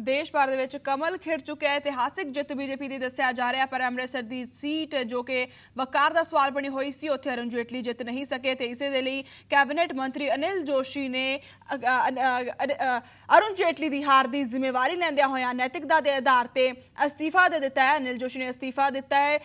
ਦੇਸ਼ ਭਰ ਦੇ ਵਿੱਚ ਕਮਲ ਖਿੜ ਚੁੱਕਿਆ ਹੈ। ਇਤਿਹਾਸਿਕ ਜਿੱਤ ਬੀਜੇਪੀ ਦੀ ਦੱਸਿਆ ਜਾ ਰਿਹਾ ਪਰ ਅੰਮ੍ਰਿਤਸਰ ਦੀ ਸੀਟ ਜੋ ਕਿ ਵਕਾਰ ਦਾ ਸਵਾਲ ਬਣੀ ਹੋਈ ਸੀ, ਉੱਥੇ ਅਰੁਣ ਜੇਟਲੀ ਜਿੱਤ ਨਹੀਂ ਸਕੇ ਤੇ ਇਸੇ ਦੇ ਲਈ ਕੈਬਨਿਟ ਮੰਤਰੀ ਅਨਿਲ ਜੋਸ਼ੀ ਨੇ ਅਰੁਣ ਜੇਟਲੀ ਦੀ ਹਾਰ ਦੀ ਜ਼ਿੰਮੇਵਾਰੀ ਲੈਂਦਿਆਂ ਹੋਇਆਂ ਨੈਤਿਕਤਾ ਦੇ ਆਧਾਰ ਤੇ ਅਸਤੀਫਾ ਦੇ ਦਿੱਤਾ ਹੈ। ਅਨਿਲ ਜੋਸ਼ੀ ਨੇ ਅਸਤੀਫਾ ਦਿੱਤਾ ਹੈ।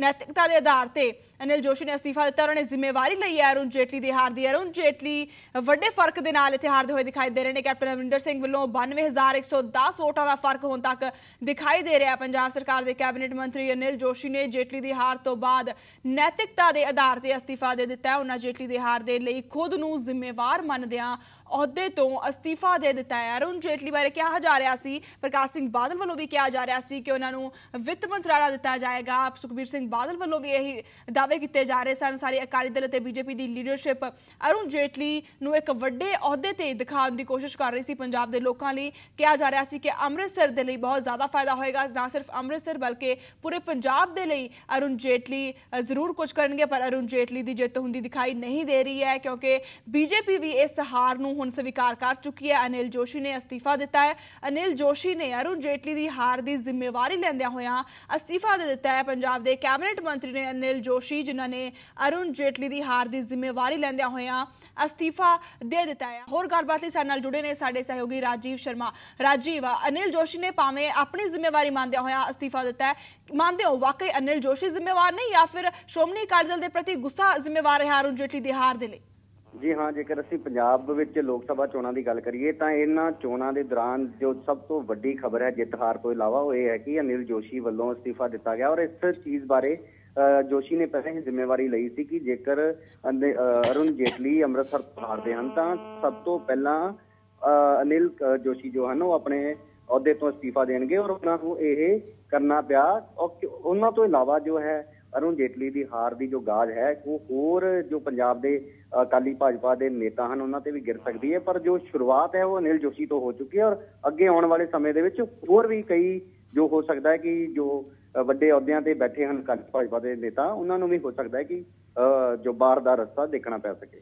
ਨੈਤਿਕਤਾ ਦੇ ਆਧਾਰ ਤੇ ਅਨਿਲ ਜੋਸ਼ੀ ਨੇ ਅਸਤੀਫਾ ਦਿੱਤਾ। ਉਹਨਾਂ ਨੇ ਜ਼ਿੰਮੇਵਾਰੀ ਲਈ ਹੈ ਅਰੁਣ ਜੇਟਲੀ ਦੇ ਹਾਰ ਦੀ। ਅਰੁਣ ਜੇਟਲੀ ਵੱਡੇ ਫ਼ਰਕ ਦੇ ਨਾਲ ਇੱਥੇ ਹਾਰਦੇ ਹੋਏ ਦਿਖਾਈ ਦੇ ਰਹੇ ਨੇ। ਕੈਪਟਨ ਅਮਰਿੰਦਰ ਸਿੰਘ ਵੱਲੋਂ 92110 ਵੋਟਾਂ ਦਾ ਫ਼ਰਕ ਹੁਣ ਤੱਕ ਦਿਖਾਈ ਦੇ ਰਿਹਾ ਪੰਜਾਬ ਸਰਕਾਰ ਦੇ ਕੈਬਨਿਟ ਮੰਤਰੀ ਅਨਿਲ ਜੋਸ਼ੀ ਨੇ ਜੇਟਲੀ ਦੀ ਹਾਰ ਤੋਂ ਬਾਅਦ ਨੈਤਿਕਤਾ ਦੇ ਆਧਾਰ ਤੇ ਅਸਤੀਫਾ ਦੇ ਦਿੱਤਾ ਹੈ। ਉਹਨਾਂ ਜੇਟਲੀ ਦੇ ਹਾਰ ਦੇ ਲਈ ਖੁਦ ਨੂੰ ਜ਼ਿੰਮੇਵਾਰ ਮੰਨਦਿਆਂ ਅਹੁਦੇ ਤੋਂ ਅਸਤੀਫਾ ਦੇ ਦਿੱਤਾ ਹੈ। ਅਰੁਣ ਜੇਟਲੀ ਬਾਰੇ ਕਿਹਾ ਜਾ ਰਿਹਾ ਸੀ। ਪ੍ਰਕਾਸ਼ ਸਿੰਘ ਬਾਦਲ ਵੱਲੋਂ ਵੀ ਕਿਹਾ ਜਾ ਰਿਹਾ ਸੀ ਕਿ ਉਹਨਾਂ ਨੂੰ ਵਿੱਤ ਮੰਤਰਾਲਾ ਦਿੱਤਾ ਜਾਏਗਾ। ਸੁਖਬੀਰ ਸਿੰਘ ਬਾਦਲ ਵੱਲੋਂ ਵੀ ਇਹੀ ਦਾਅਵੇ ਕੀਤੇ ਜਾ ਰਹੇ ਸਨ। ਸਾਰੀ ਅਕਾਲੀ ਦਲ ਅਤੇ ਬੀਜੇਪੀ ਦੀ ਲੀਡਰਸ਼ਿਪ ਅਰੁਣ ਜੇਟਲੀ ਨੂੰ ਇੱਕ ਵੱਡੇ ਅਹੁਦੇ ਤੇ ਦਿਖਾਉਣ ਦੀ ਕੋਸ਼ਿਸ਼ ਕਰ ਰਹੀ ਸੀ। ਪੰਜਾਬ ਦੇ ਲੋਕਾਂ ਲਈ ਕਿਹਾ ਜਾ ਰਿਹਾ ਸੀ ਕਿ ਅੰਮ੍ਰਿਤਸਰ ਦੇ ਲਈ ਬਹੁਤ ਜ਼ਿਆਦਾ ਫਾਇਦਾ ਹੋਏਗਾ। ਨਾ ਸਿਰਫ ਅੰਮ੍ਰਿਤਸਰ ਬਲਕਿ ਪੂਰੇ ਪੰਜਾਬ ਦੇ ਲਈ ਅਰੁਣ ਜੇਟਲੀ ਜ਼ਰੂਰ ਕੁਝ ਕਰਨਗੇ, ਪਰ ਅਰੁਣ ਜੇਟਲੀ ਦੀ ਜਿੱਤ ਹੁੰਦੀ ਦਿਖਾਈ ਨਹੀਂ ਦੇ ਰਹੀ ਹੈ ਕਿਉਂਕਿ ਬੀਜੇਪੀ ਵੀ ਇਸ ਹਾਰ ਨੂੰ ਹੁਣ ਸਵੀਕਾਰ ਕਰ ਚੁੱਕੀ ਹੈ। ਅਨਿਲ ਜੋਸ਼ੀ ਨੇ ਅਸਤੀਫਾ ਦਿੱਤਾ ਹੈ। ਅਨਿਲ ਜੋਸ਼ੀ ਨੇ ਅਰੁਣ ਜੇਟਲੀ ਦੀ ਹਾਰ ਦੀ ਜ਼ਿੰਮੇਵਾਰੀ ਲੈਂਦਿਆਂ ਹੋਇਆਂ ਅਸਤੀਫਾ ਦੇ ਦਿੱਤਾ ਹੈ। ਪੰਜਾਬ ਦੇ ਕੈਬਨਿਟ ਮੰਤਰੀ ਨੇ ਅਨਿਲ ਜੋਸ਼ੀ, ਜਿਨ੍ਹਾਂ ਨੇ ਅਰੁਣ ਜੇਟਲੀ ਦੀ ਹਾਰ ਦੀ ਜ਼ਿੰਮੇਵਾਰੀ ਲੈਂਦਿਆਂ ਹੋਇਆਂ ਅਸਤੀਫਾ ਦੇ ਦਿੱਤਾ ਹੈ। ਹੋਰ ਗੱਲਬਾਤ ਲਈ ਸਾਡੇ ਨਾਲ ਜੁੜੇ ਨੇ ਸਾਡੇ ਸਹਿਯੋਗੀ ਰਾਜੀਵ ਸ਼ਰਮਾ। ਰਾਜੀਵ, ਅਨਿਲ ਜੋਸ਼ੀ ਨੇ ਭਾਵੇਂ ਆਪਣੀ ਜ਼ਿੰਮੇਵਾਰੀ ਮੰਨਦਿਆਂ ਹੋਇਆਂ ਅਸਤੀਫਾ ਦਿੱਤਾ ਹੈ, ਮੰਨਦੇ ਹੋ ਵਾਕਈ ਅਨਿਲ ਜੋਸ਼ੀ ਜ਼ਿੰਮੇਵਾਰ ਨਹੀਂ ਜਾਂ ਫਿਰ ਸ਼੍ਰੋਮਣੀ ਅਕਾਲੀ ਦਲ ਦੇ ਪ੍ਰਤੀ ਗੁੱਸਾ ਜ਼ਿੰਮੇਵਾਰ ਹੈ ਅਰੁਣ ਜੇਟਲੀ ਦੀ ਹਾਰ ਦੇ ਲਈ? ਜੀ ਹਾਂ ਜੇਕਰ ਅਸੀਂ ਪੰਜਾਬ ਵਿੱਚ ਲੋਕ ਸਭਾ ਚੋਣਾਂ ਦੀ ਗੱਲ ਕਰੀਏ ਤਾਂ ਇਹਨਾਂ ਚੋਣਾਂ ਦੇ ਦੌਰਾਨ ਜੋ ਸਭ ਤੋਂ ਵੱਡੀ ਖਬਰ ਹੈ ਜਿੱਤ ਹਾਰ ਤੋਂ ਇਲਾਵਾ ਉਹ ਇਹ ਹੈ ਕਿ ਅਨਿਲ ਜੋਸ਼ੀ ਵੱਲੋਂ ਅਸਤੀਫਾ ਦਿੱਤਾ ਗਿਆ। ਔਰ ਇਸ ਚੀਜ਼ ਬਾਰੇ ਅ, ਜੋਸ਼ੀ ਨੇ ਪਹਿਲਾਂ ਹੀ ਜ਼ਿੰਮੇਵਾਰੀ ਲਈ ਸੀ ਕਿ ਜੇਕਰ ਅਰੁਣ ਜੇਟਲੀ ਅੰਮ੍ਰਿਤਸਰ ਤੋਂ ਹਾਰਦੇ ਹਨ ਤਾਂ ਸਭ ਤੋਂ ਪਹਿਲਾਂ ਅ, ਅਨਿਲ ਜੋਸ਼ੀ ਜੋ ਹਨ ਉਹ ਆਪਣੇ ਅਹੁਦੇ ਤੋਂ ਅਸਤੀਫਾ ਦੇਣਗੇ। ਔਰ ਉਹਨਾਂ ਨੂੰ ਇਹ ਕਰਨਾ ਪਿਆ। ਉਹਨਾਂ ਤੋਂ ਇਲਾਵਾ ਜੋ ਹੈ ਅਰੁਣ ਜੇਟਲੀ ਦੀ ਹਾਰ ਦੀ ਜੋ ਗਾਜ ਹੈ ਉਹ ਹੋਰ ਜੋ ਪੰਜਾਬ ਦੇ ਅਕਾਲੀ ਭਾਜਪਾ ਦੇ ਨੇਤਾ ਹਨ ਉਹਨਾਂ ਤੇ ਵੀ ਗਿਰ ਸਕਦੀ ਹੈ ਪਰ ਜੋ ਸ਼ੁਰੂਆਤ ਹੈ ਉਹ ਅਨਿਲ ਜੋਸ਼ੀ ਤੋਂ ਹੋ ਚੁੱਕੀ ਹੈ ਔਰ ਅੱਗੇ ਆਉਣ ਵਾਲੇ ਸਮੇਂ ਦੇ ਵਿੱਚ ਹੋਰ ਵੀ ਕਈ ਜੋ ਹੋ ਸਕਦਾ ਹੈ ਕਿ ਜੋ ਵੱਡੇ ਅਹੁਦਿਆਂ ਤੇ ਬੈਠੇ ਹਨ ਅਕਾਲੀ ਭਾਜਪਾ ਦੇ ਨੇਤਾ ਉਹਨਾਂ ਨੂੰ ਵੀ ਹੋ ਸਕਦਾ ਹੈ ਕਿ ਅ, ਜੋ ਬਾਹਰ ਦਾ ਰਸਤਾ ਦੇਖਣਾ ਪੈ ਸਕੇ।